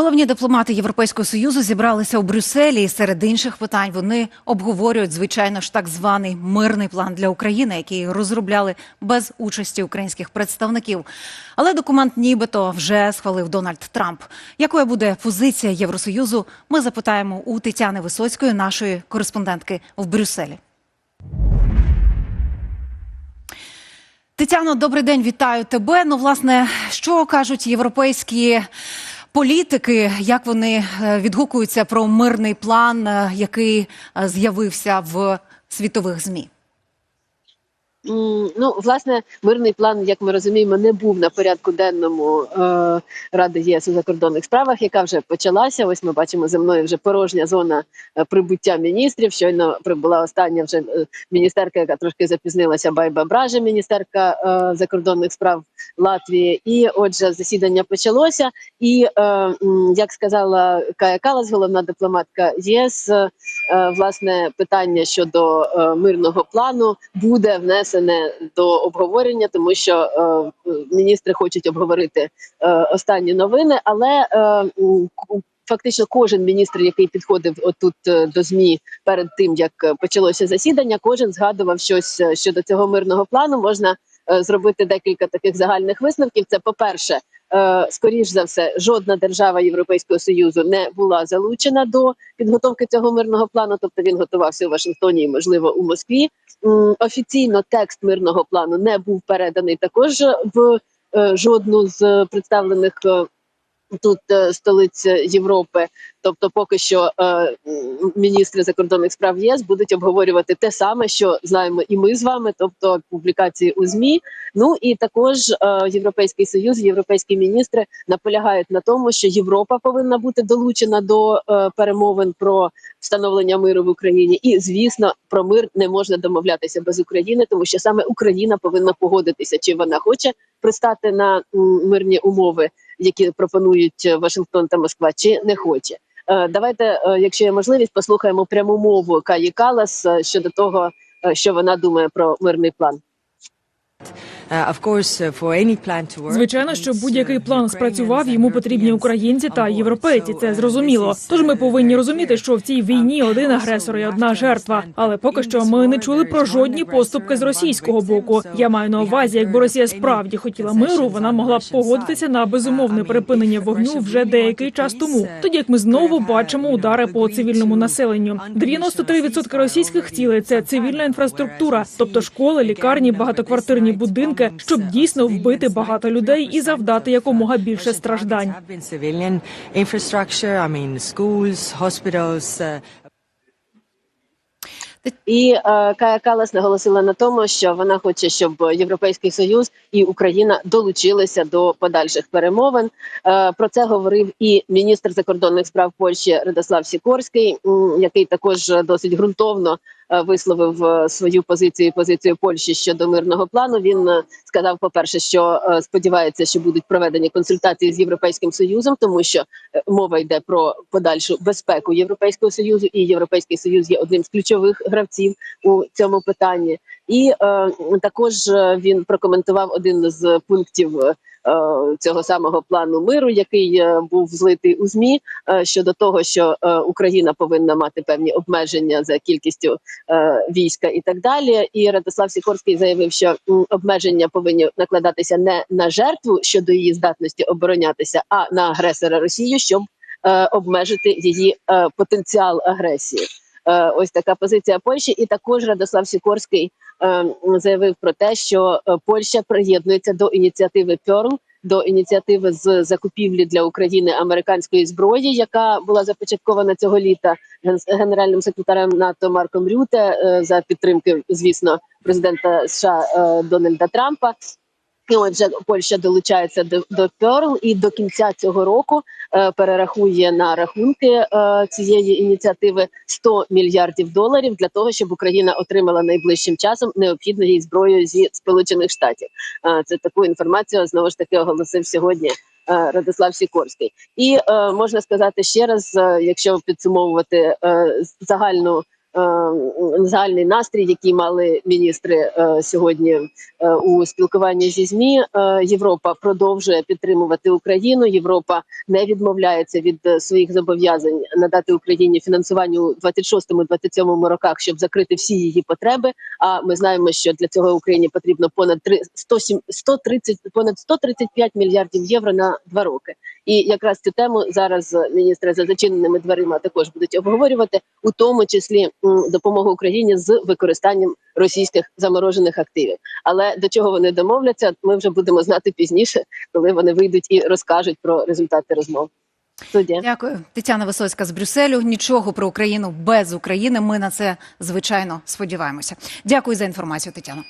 Головні дипломати Європейського союзу зібралися у Брюсселі. І серед інших питань вони обговорюють звичайно ж так званий мирний план для України, який розробляли без участі українських представників. Але документ нібито вже схвалив Дональд Трамп. Якою буде позиція Євросоюзу? Ми запитаємо у Тетяни Висоцької, нашої кореспондентки в Брюсселі. Тетяно, добрий день, вітаю тебе. Ну, власне, що кажуть європейські політики, як вони е, відгукуються про мирний план, е, який е, з'явився в світових змі? Ну, власне, мирний план, як ми розуміємо, не був на порядку денному е, Ради ЄС у закордонних справах, яка вже почалася. Ось ми бачимо за мною вже порожня зона прибуття міністрів. Щойно прибула остання вже міністерка, яка трошки запізнилася. Байба Бража, міністерка е, закордонних справ Латвії. І отже, засідання почалося. І е, як сказала Кая Калас, головна дипломатка ЄС, е, власне питання щодо е, мирного плану буде внесене до обговорення, тому що е, міністри хочуть обговорити е, останні новини, але е, фактично кожен міністр, який підходив отут е, до змі перед тим, як е, почалося засідання, кожен згадував щось е, щодо цього мирного плану. Можна зробити декілька таких загальних висновків. Це по перше. Е, скоріш за все, жодна держава Європейського союзу не була залучена до підготовки цього мирного плану. Тобто він готувався у Вашингтоні і, можливо, у Москві. Офіційно текст мирного плану не був переданий також в е, жодну з представлених е, тут е, столиць Європи. Тобто, поки що е, міністри закордонних справ ЄС будуть обговорювати те саме, що знаємо і ми з вами, тобто публікації у змі. Ну і також е, Європейський союз, європейські міністри наполягають на тому, що Європа повинна бути долучена до е, перемовин про встановлення миру в Україні. І звісно, про мир не можна домовлятися без України, тому що саме Україна повинна погодитися, чи вона хоче пристати на м, мирні умови, які пропонують е, Вашингтон та Москва, чи не хоче. Е, Давайте, е, якщо є можливість, послухаємо пряму мову Каї Калас щодо того, що вона думає про мирний план. Звичайно, щоб будь-який план спрацював, йому потрібні українці та європейці. Це зрозуміло. Тож ми повинні розуміти, що в цій війні один агресор і одна жертва. Але поки що ми не чули про жодні поступки з російського боку. Я маю на увазі, якби Росія справді хотіла миру, вона могла б погодитися на безумовне припинення вогню вже деякий час тому. Тоді як ми знову бачимо удари по цивільному населенню. 93% російських цілей це цивільна інфраструктура, тобто школи, лікарні, багатоквартирні будинки, щоб дійсно вбити багато людей і завдати якомога більше страждань. І е, Кая Калас наголосила на тому, що вона хоче, щоб Європейський Союз і Україна долучилися до подальших перемовин. Е, про це говорив і міністр закордонних справ Польщі Радослав Сікорський, який також досить ґрунтовно висловив е, свою позицію позицію Польщі щодо мирного плану. Він е, сказав, по перше, що е, сподівається, що будуть проведені консультації з європейським союзом, тому що е, мова йде про подальшу безпеку Європейського союзу, і Європейський союз є одним з ключових гравців у цьому питанні. І е, також е, він прокоментував один з пунктів. е, Цього самого плану миру, який е, був злитий у змі е, щодо того, що е, Україна повинна мати певні обмеження за кількістю е, війська і так далі. І Радослав Сікорський заявив, що м, обмеження повинні накладатися не на жертву щодо її здатності оборонятися, а на агресора Росію, щоб е, обмежити її е, потенціал агресії. Е, ось така позиція Польщі, і також Радослав Сікорський е, заявив про те, що е, Польща приєднується до ініціативи Перл, до ініціативи з закупівлі для України американської зброї, яка була започаткована цього літа ген- генеральним секретарем НАТО Марком Рюте за підтримки, звісно, президента США Дональда Трампа. І отже, Польща долучається до, до Перл і до кінця цього року перерахує на рахунки е, цієї ініціативи 100 мільярдів доларів для того, щоб Україна отримала найближчим часом необхідну їй зброю зі Сполучених Штатів. Е, це таку інформацію знову ж таки оголосив сьогодні. Радислав Сікорський, і е, можна сказати ще раз, е, якщо підсумовувати е, загальну загальний настрій, який мали міністри е, сьогодні е, у спілкуванні зі змі. Е, Європа продовжує підтримувати Україну. Європа не відмовляється від е, своїх зобов'язань надати Україні фінансування у 26-27 роках, щоб закрити всі її потреби. А ми знаємо, що для цього Україні потрібно понад 3, 107, 130, понад 135 мільярдів євро на два роки. І якраз цю тему зараз міністри за зачиненими дверима також будуть обговорювати, у тому числі допомогу Україні з використанням російських заморожених активів. Але до чого вони домовляться, ми вже будемо знати пізніше, коли вони вийдуть і розкажуть про результати розмов. Студія. Дякую, Тетяна Висоцька з Брюсселю. Нічого про Україну без України. Ми на це звичайно сподіваємося. Дякую за інформацію, Тетяна.